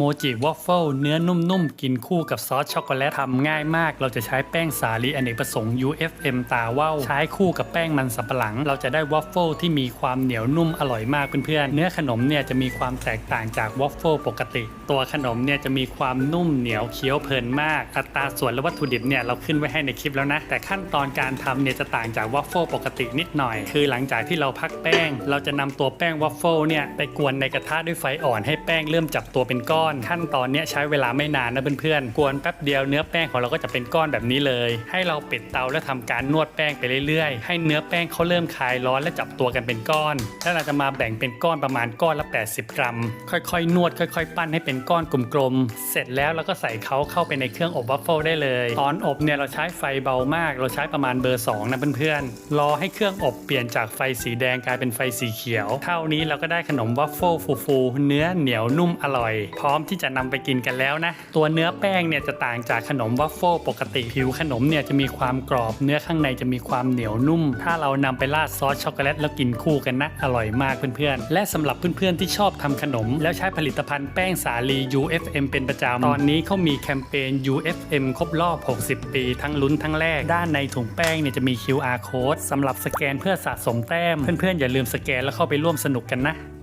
โมจิวอฟเฟิลเนื้อนุ่มๆ กินคู่กับซอสช็อกโกแลตทำง่ายมาก เราจะใช้แป้งสาลีอเนกประสงค์ UFM ตาว่าวใช้คู่กับแป้งมันสับปะหลัง เราจะได้วอฟเฟิลที่มีความเหนียวนุ่มอร่อยมากเพื่อนๆ เนื้อขนมเนี่ยจะมีความแตกต่างจากวอฟเฟิลปกติ ตัวขนมเนี่ยจะมีความนุ่มเหนียวเคี้ยวเพลินมาก อัตราส่วนและวัตถุดิบเนี่ยเราขึ้นไว้ให้ในคลิปแล้วนะ แต่ขั้นตอนการทำเนี่ยจะต่างจากวอฟเฟิลปกตินิดหน่อย คือหลังจากที่เราพักแป้ง เราจะนำตัวแป้งวอฟเฟิลเนี่ยไปกวนในกระทะด้วยไฟอ่อนให้แป้งเริ่มจับตัวเป็นก้อนขั้นตอนเนี้ยใช้เวลาไม่นานนะเพื่อนๆ กวนแป๊บเดียวเนื้อแป้งของเราก็จะเป็นก้อนแบบนี้เลย ให้เราปิดเตาและทำการนวดแป้งไปเรื่อยๆ ให้เนื้อแป้งเขาเริ่มคลายร้อนและจับตัวกันเป็นก้อน แล้วเราจะมาแบ่งเป็นก้อนประมาณก้อนละ 80 กรัม ค่อยๆ นวดค่อย ๆ ปั้นให้เป็นก้อนกลมๆ เสร็จแล้วเราก็ใส่เขาเข้าไปในเครื่องอบวัฟเฟิลได้เลย ตอนอบเนี่ยเราใช้ไฟเบามาก เราใช้ประมาณเบอร์สองนะเพื่อนๆ รอให้เครื่องอบเปลี่ยนจากไฟสีแดงกลายเป็นไฟสีเขียว เท่านี้เราก็ได้ขนมวัฟเฟิลฟูๆ เนื้อเหนียวนุ่มอร่อย พร้อมที่จะนำไปกินกันแล้วนะ ตัวเนื้อแป้งเนี่ยจะต่างจากขนมวัฟเฟิลปกติผิวขนมเนี่ยจะมีความกรอบเนื้อข้างในจะมีความเหนียวนุ่ม ถ้าเรานำไปราดซอสช็อกโกแลตแล้วกินคู่กันนะอร่อยมากเพื่อนๆ และสำหรับเพื่อนๆที่ชอบทำขนม แล้วใช้ผลิตภัณฑ์แป้งสาลี UFM เป็นประจำตอนนี้เขามีแคมเปญ UFM ครบรอบ 60 ปี ทั้งลุ้นทั้งแรก ด้านในถุงแป้งเนี่ยจะมี QR code สำหรับสแกนเพื่อสะสมแต้ม เพื่อนๆอย่าลืมสแกนแล้วเข้าไปร่วมสนุกกันนะ